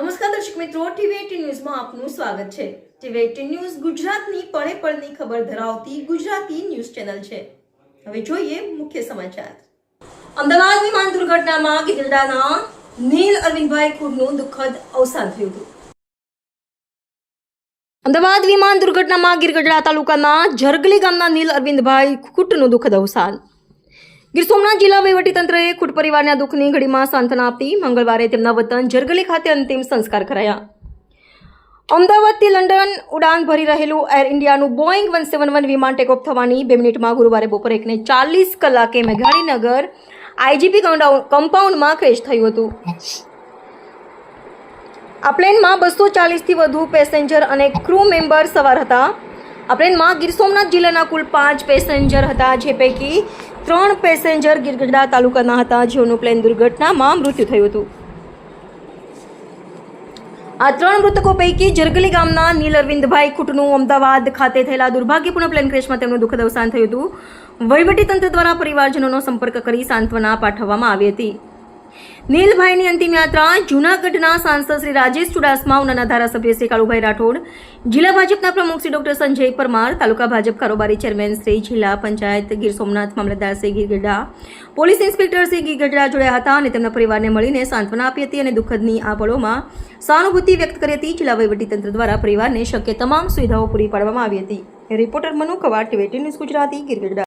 નમસ્કાર દર્શક મિત્રો ટીવી ન્યૂઝમાં આપનું સ્વાગત છે. ટીવી ન્યૂઝ ગુજરાતની પળે પળની ખબર ધરાવતી ગુજરાતી ન્યૂઝ ચેનલ છે. હવે જોઈએ મુખ્ય સમાચાર. અમદાવાદ વિમાન દુર્ઘટનામાં ગિરડાના નીલ અરવિંદભાઈ ખુરનું દુઃખદ અવસાન થયું હતું. અમદાવાદ વિમાન દુર્ઘટનામાં ગીરગઢડા તાલુકાના જરગલી ગામના નીલ અરવિંદભાઈ ખુટનું દુઃખદ અવસાન. ગીર સોમનાથ જિલ્લા વહીવટીતંત્રએ ખુટ પરિવારના દુઃખની ઘડીમાં સાંત્વના આપી મંગળવારે તેમના વતન જરગલી ખાતે અંતિમ સંસ્કાર કરાયા. અમદાવાદથી લંડન ઉડાન ભરી રહેલું એર ઇન્ડિયાનું બોઈંગ વન સેવન વન વિમાન ટેકઓફ થવાની બે મિનિટમાં ગુરુવારે બપોરે એકને ચાલીસ કલાકે મેઘાણીનગર આઈજીપી કમ્પાઉન્ડમાં ક્રેશ થયું હતું. આ પ્લેનમાં બસો ચાલીસથી વધુ પેસેન્જર અને ક્રૂ મેમ્બર સવાર હતા. પ્લેનમાં ગીર સોમનાથ જિલ્લાના કુલ પાંચ પેસેન્જર હતા, જે પૈકી ત્રણ પેસેન્જર ગીરગઢડા તાલુકાના હતા, જેઓનું પ્લેન દુર્ઘટનામાં મૃત્યુ થયું હતું. આ ત્રણ મૃતકો પૈકી જરગલી ગામના નીલ અરવિંદભાઈ ખુટનું અમદાવાદ ખાતે થયેલા દુર્ભાગ્યપૂર્ણ પ્લેન ક્રેશમાં તેમનું દુઃખદ અવસાન થયું હતું. વહીવટીતંત્ર દ્વારા પરિવારજનોનો સંપર્ક કરી સાંત્વના પાઠવવામાં આવી હતી. નીલભાઈની અંતિમ જૂનાગઢના સાંસદ શ્રી રાજેશ ચુડાસમા, ઉનાના ધારાસભ્ય શ્રી કાળુભાઈ રાઠોડ, જિલ્લા ભાજપના પ્રમુખ શ્રી ડોક્ટર સંજય પરમાર, તાલુકા ભાજપ કારોબારી ચેરમેન શ્રી જિલ્લા પંચાયત ગીર સોમનાથ મામલતદાર શ્રી ગીરગઢડા પોલીસ ઇન્સ્પેક્ટર શ્રી ગીરગઢડા જોડ્યા હતા અને તેમના પરિવારને મળીને સાંત્વના આપી હતી અને દુઃખદની આ પળોમાં સહાનુભૂતિ વ્યક્ત કરી હતી. જિલ્લા વહીવટીતંત્ર દ્વારા પરિવારને શક્ય તમામ સુવિધાઓ પૂરી પાડવામાં આવી હતી. Reporter Manu Kavad TV news Gujarati Girgadhada